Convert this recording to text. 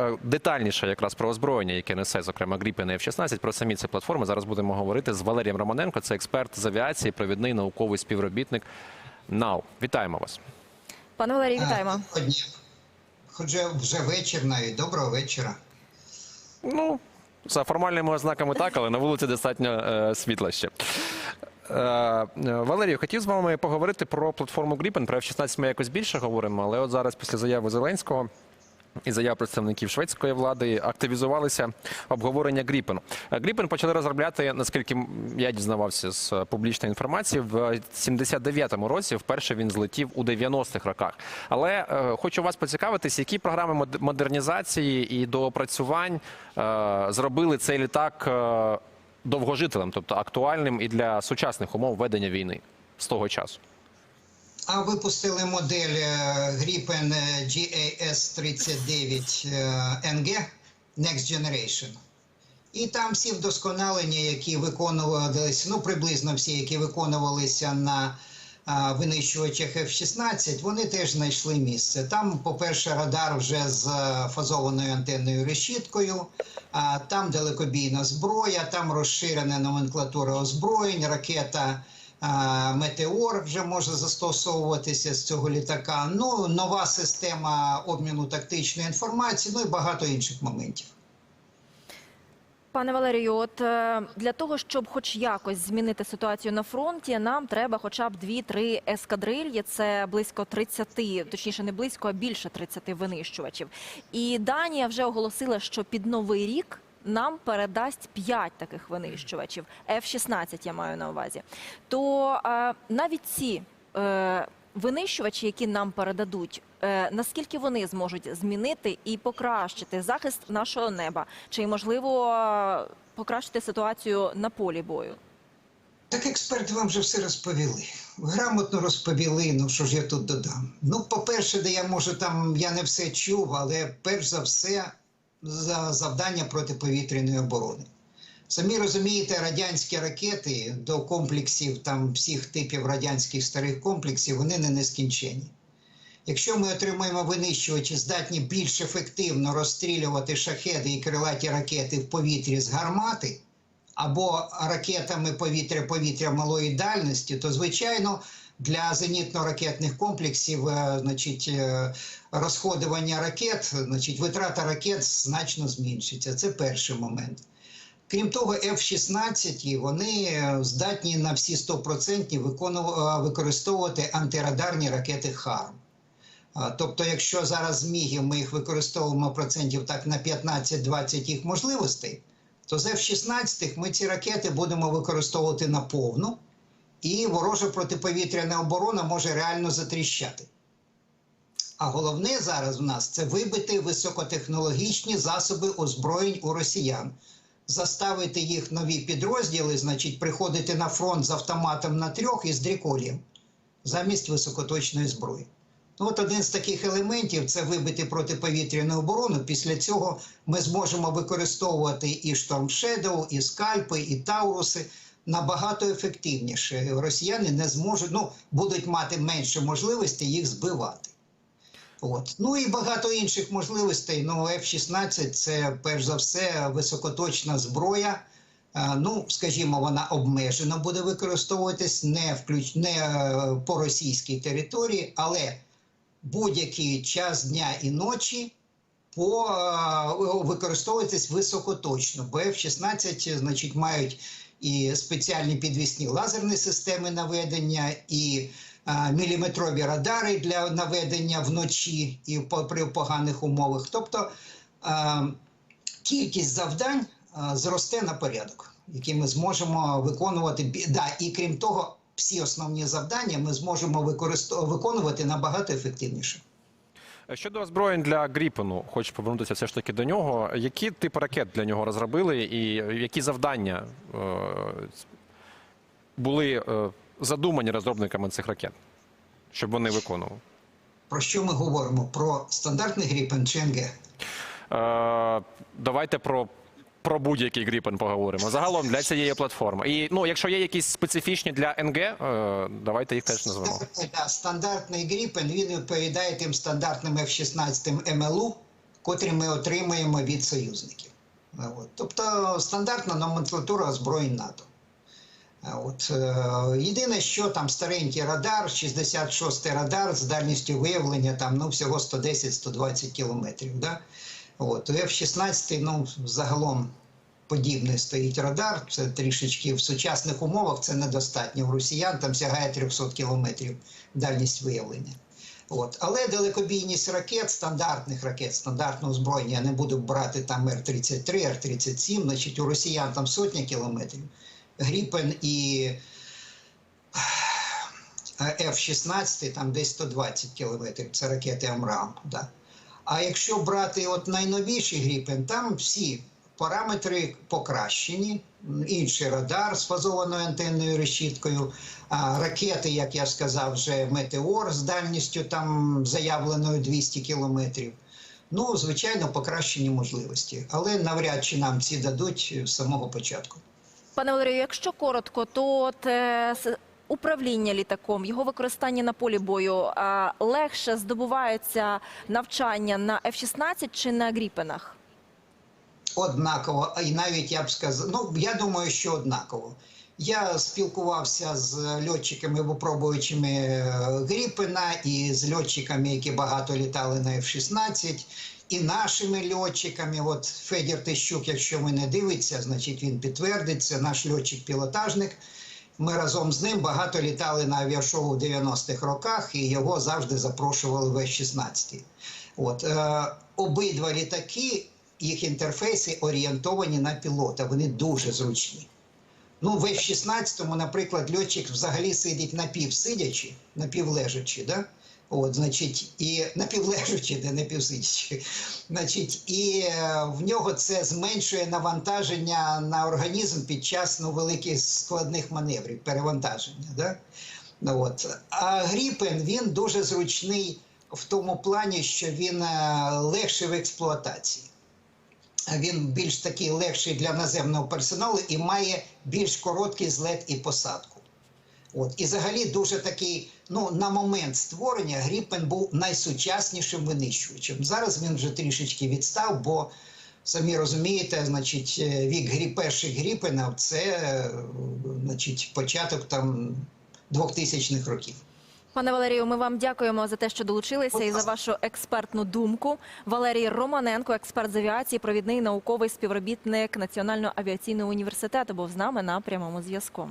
Е, Детальніше якраз про озброєння, яке несе, зокрема, Gripen і F-16, про самі ці платформи. Зараз будемо говорити з Валерієм Романенко. Це експерт з авіації, провідний науковий співробітник НАУ. Вітаємо вас. Пане Валерій, вітаємо. Дня. Хоча вже вечір навіть. Доброго вечора. Ну, за формальними ознаками так, але на вулиці достатньо е, світла ще. Е, е, Валерію, хотів з вами поговорити про платформу Gripen. Про F-16 ми якось більше говоримо, але от зараз після заяви Зеленського і заяв представників шведської влади активізувалися обговорення Gripen. Е, Gripen почали розробляти, наскільки я дізнавався з е, публічної інформації, в 79-му році. Вперше він злетів у 90-х роках. Але е, хочу вас поцікавитись, які програми модернізації і доопрацювань е, зробили цей літак е, довгожителем, тобто актуальним і для сучасних умов ведення війни з того часу. А випустили модель е, Gripen е, GAS-39 е, NG Next Generation. І там всі вдосконалення, які виконувалися, ну приблизно всі, які виконувалися на а, винищувачах F-16, вони теж знайшли місце. Там, по-перше, радар вже з е, фазованою антенною решіткою, а там далекобійна зброя, там розширена номенклатура озброєнь, ракета. Метеор вже може застосовуватися з цього літака. Ну, нова система обміну тактичної інформації, ну і багато інших моментів. Пане Валерію, от е, для того, щоб хоч якось змінити ситуацію на фронті, нам треба хоча б 2-3 ескадрильї. Це близько 30, точніше не близько, а більше 30 винищувачів. І Данія вже оголосила, що під новий рік нам передасть 5 таких винищувачів. F-16 я маю на увазі. То е, навіть ці е, винищувачі, які нам передадуть, е, наскільки вони зможуть змінити і покращити захист нашого неба? Чи можливо покращити ситуацію на полі бою? Так експерти вам вже все розповіли. Грамотно розповіли. Ну що ж я тут додам? Ну, по-перше, де я може там я не все чув, але перш за все за завдання протиповітряної оборони. Самі розумієте, радянські ракети до комплексів там всіх типів радянських старих комплексів вони не нескінчені. Якщо ми отримаємо винищувачі, здатні більш ефективно розстрілювати шахеди і крилаті ракети в повітрі з гармати, або ракетами повітря-повітря малої дальності, то звичайно для зенітно-ракетних комплексів, е, значить, е, розходування ракет, значить, витрата ракет значно зменшиться. Це перший момент. Крім того, F-16 вони е, здатні на всі 100% виконув- е, використовувати антирадарні ракети ХАРМ. Тобто, якщо зараз зміги ми їх використовуємо процентів так на 15-20 їх можливостей, то з F-16 ми ці ракети будемо використовувати на повну, і ворожа протиповітряна оборона може реально затріщати. А головне зараз в нас це вибити високотехнологічні засоби озброєнь у росіян, заставити їх нові підрозділи, значить, приходити на фронт з автоматом на трьох і з дріколієм замість високоточної зброї. Ну, от один з таких елементів це вибити протиповітряну оборону. Після цього ми зможемо використовувати і Storm Shadow, і скальпи, і тауруси набагато ефективніше. Росіяни не зможуть, ну будуть мати менше можливостей їх збивати. От. Ну і багато інших можливостей. Ну, F-16 це перш за все високоточна зброя. Е, Ну, скажімо, вона обмежено буде використовуватись не включ... не е, по російській території, але будь-який час дня і ночі по е, використовуватись високоточно. Бо F-16, значить, мають і спеціальні підвісні лазерні системи наведення, і е, міліметрові радари для наведення вночі і при поганих умовах. Тобто е, кількість завдань е, зросте на порядок, які ми зможемо виконувати. Да, і крім того, всі основні завдання ми зможемо виконувати набагато ефективніше. Щодо озброєнь для Гріпену, хочу повернутися все ж таки до нього. Які типи ракет для нього розробили, і які завдання е, були е, задумані розробниками цих ракет, щоб вони виконували? Про що ми говоримо? Про стандартний Гріпен чи НГ? Е, давайте про, про будь-який Гріпен поговоримо. Загалом для цієї платформи. І ну, якщо є якісь специфічні для НГ, е, давайте їх теж назвемо. Да, стандартний Гріпен він відповідає тим стандартним F-16 МЛУ, котрі ми отримуємо від союзників. От. Тобто стандартна номенклатура озброєнь НАТО. От, е, єдине, що там старенький радар, 66-й радар з дальністю виявлення там, ну, всього 110-120 кілометрів. Да? От, у F-16 ну, загалом подібний стоїть радар. Це трішечки в сучасних умовах це недостатньо. У росіян там сягає 300 кілометрів дальність виявлення. От. Але далекобійність ракет, стандартних ракет, стандартного озброєння, я не буду брати там Р-33, Р-37, значить у росіян там сотня кілометрів. Гріпен і F-16 там десь 120 кілометрів, це ракети Амрам. Да. А якщо брати от найновіший Гріпен, там всі параметри покращені. Інший радар з фазованою антенною решіткою, ракети, як я сказав, вже Метеор з дальністю там заявленою 200 кілометрів. Ну, звичайно, покращені можливості, але навряд чи нам ці дадуть з самого початку. Пане Валерію, якщо коротко, то от, е, управління літаком, його використання на полі бою легше здобувається навчання на F-16 чи на Гріпенах? Однаково, і навіть я б сказав, ну я думаю, що однаково. Я спілкувався з льотчиками, випробуючими е, Гріпена і з льотчиками, які багато літали на F-16, і нашими льотчиками. От Федір Тищук, якщо ви не дивиться, значить він підтвердиться, наш льотчик-пілотажник. Ми разом з ним багато літали на авіашоу в 90-х роках, і його завжди запрошували в С-16. От, е, обидва літаки, їх інтерфейси орієнтовані на пілота, вони дуже зручні. Ну, в F-16, наприклад, льотчик взагалі сидить напівсидячи, напівлежачи, да? От, значить, і напівлежачи, де напівсидячи. Значить, і е, в нього це зменшує навантаження на організм під час ну, великих складних маневрів, перевантаження. Да? Ну, от. А Гріпен він дуже зручний в тому плані, що він е, легший в експлуатації. Він більш такий легший для наземного персоналу і має більш короткий злет і посадку. От. І взагалі дуже такий, ну, на момент створення Гріпен був найсучаснішим винищувачем. Зараз він вже трішечки відстав, бо самі розумієте, значить, е, вік грі, перших Гріпенів це е, значить, початок там 2000-х років. Пане Валерію, ми вам дякуємо за те, що долучилися і за вашу експертну думку. Валерій Романенко, експерт з авіації, провідний науковий співробітник Національного авіаційного університету, був з нами на прямому зв'язку.